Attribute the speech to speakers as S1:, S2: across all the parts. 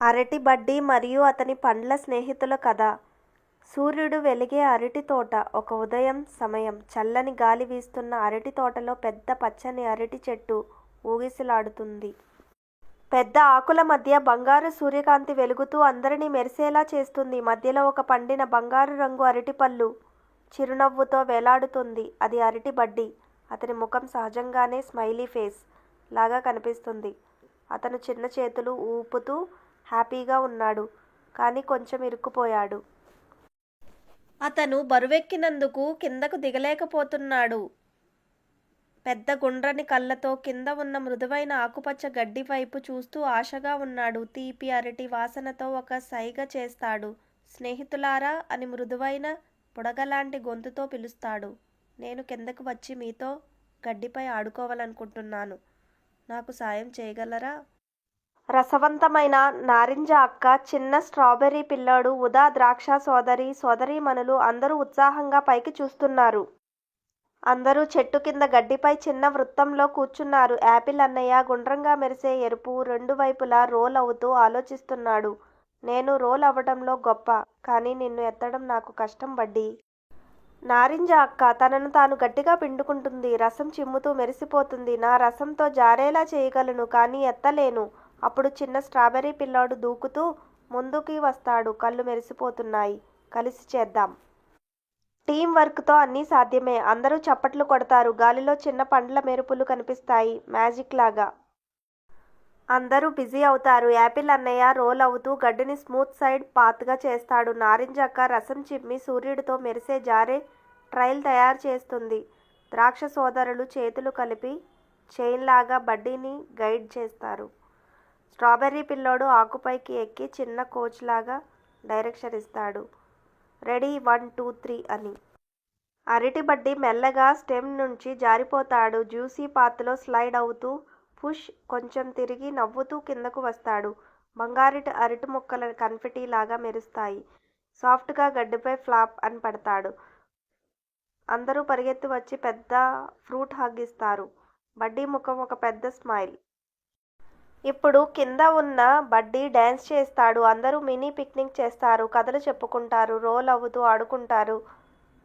S1: అరటి బడ్డీ మరియు అతని పండ్ల స్నేహితుల కథ. సూర్యుడు వెలిగే అరటి తోట ఒక ఉదయం సమయం. చల్లని గాలి వీస్తున్న అరటి తోటలో పెద్ద పచ్చని అరటి చెట్టు ఊగిసలాడుతుంది. పెద్ద ఆకుల మధ్య బంగారు సూర్యకాంతి వెలుగుతూ అందరినీ మెరిసేలా చేస్తుంది. మధ్యలో ఒక పండిన బంగారు రంగు అరటిపళ్ళు చిరునవ్వుతో వేలాడుతుంది. అది అరటి బడ్డీ. అతని ముఖం సహజంగానే స్మైలీ ఫేస్ లాగా కనిపిస్తుంది. అతను చిన్న చేతులు ఊపుతూ హ్యాపీగా ఉన్నాడు. కానీ కొంచెం ఇరుక్కుపోయాడు. అతను బరువెక్కినందుకు కిందకు దిగలేకపోతున్నాడు. పెద్ద గుండ్రని కళ్ళతో కింద ఉన్న మృదువైన ఆకుపచ్చ గడ్డి వైపు చూస్తూ ఆశగా ఉన్నాడు. తీపి అరటి వాసనతో ఒక సైగ చేస్తాడు. స్నేహితులారా అని మృదువైన బుడగలాంటి గొంతుతో పిలుస్తాడు. నేను కిందకు వచ్చి మీతో గడ్డిపై ఆడుకోవాలనుకుంటున్నాను. నాకు సాయం చేయగలరా? రసవంతమైన నారింజ అక్క చిన్న స్ట్రాబెర్రీ పిల్లాడు ఉదా ద్రాక్ష సోదరి సోదరీమణులు అందరూ ఉత్సాహంగా పైకి చూస్తున్నారు. అందరూ చెట్టు కింద గడ్డిపై చిన్న వృత్తంలో కూర్చున్నారు. యాపిల్ అన్నయ్య గుండ్రంగా మెరిసే ఎరుపు రెండు వైపులా రోల్ అవుతూ ఆలోచిస్తున్నాడు. నేను రోల్ అవ్వడంలో గొప్ప కానీ నిన్ను ఎత్తడం నాకు కష్టం బడ్డీ. నారింజ అక్క తనను తాను గట్టిగా పిండుకుంటుంది. రసం చిమ్ముతూ మెరిసిపోతుంది. నా రసంతో జారేలా చేయగలను కానీ ఎత్తలేను. అప్పుడు చిన్న స్ట్రాబెర్రీ పిల్లాడు దూకుతూ ముందుకి వస్తాడు. కళ్ళు మెరిసిపోతున్నాయి. కలిసి చేద్దాం. టీం వర్క్తో అన్నీ సాధ్యమే. అందరూ చప్పట్లు కొడతారు. గాలిలో చిన్న పండ్ల మెరుపులు కనిపిస్తాయి. మ్యాజిక్ లాగా. అందరూ బిజీ అవుతారు. యాపిల్ అన్నయ్య రోల్ అవుతూ గడ్డిని స్మూత్ సైడ్ పాత్గా చేస్తాడు. నారింజ అక్క రసం చిమ్మి సూర్యుడితో మెరిసే జారే ట్రైల్ తయారు చేస్తుంది. ద్రాక్ష సోదరులు చేతులు కలిపి చైన్ లాగా బడ్డీని గైడ్ చేస్తారు. స్ట్రాబెర్రీ పిల్లోడు ఆకుపైకి ఎక్కి చిన్న కోచ్ లాగా డైరెక్షన్ ఇస్తాడు. రెడీ వన్ టూ త్రీ అని. అరటి బడ్డి మెల్లగా స్టెమ్ నుంచి జారిపోతాడు. జ్యూసీ పాత్లో స్లైడ్ అవుతూ పుష్ కొంచెం తిరిగి నవ్వుతూ కిందకు వస్తాడు. బంగారిటి అరటి ముక్కల కన్ఫెటీ లాగా మెరుస్తాయి. సాఫ్ట్గా గడ్డిపై ఫ్లాప్ అని పడతాడు. అందరూ పరిగెత్తి వచ్చి పెద్ద ఫ్రూట్ హగ్ ఇస్తారు. బడ్డీ ముఖం ఒక పెద్ద స్మైల్. ఇప్పుడు కింద ఉన్న బడ్డీ డ్యాన్స్ చేస్తాడు. అందరూ మినీ పిక్నిక్ చేస్తారు. కథలు చెప్పుకుంటారు. రోల్ అవుతూ ఆడుకుంటారు.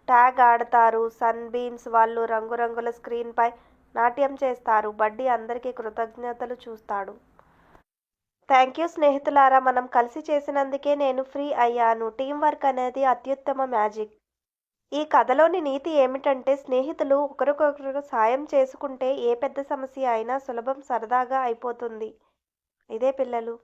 S1: ట్యాగ్ ఆడతారు. సన్ బీమ్స్ వాళ్ళు రంగురంగుల స్క్రీన్పై నాట్యం చేస్తారు. బడ్డీ అందరికీ కృతజ్ఞతలు చూస్తాడు. థ్యాంక్ యూ స్నేహితులారా. మనం కలిసి చేసినందుకే నేను ఫ్రీ అయ్యాను. టీం వర్క్ అనేది అత్యుత్తమ మ్యాజిక్. ఈ కథలోని నీతి ఏమిటంటే స్నేహితులు ఒకరికొకరు సాయం చేసుకుంటే ఏ పెద్ద సమస్య అయినా సులభం సరదాగా అయిపోతుంది. ఇదే పిల్లలు.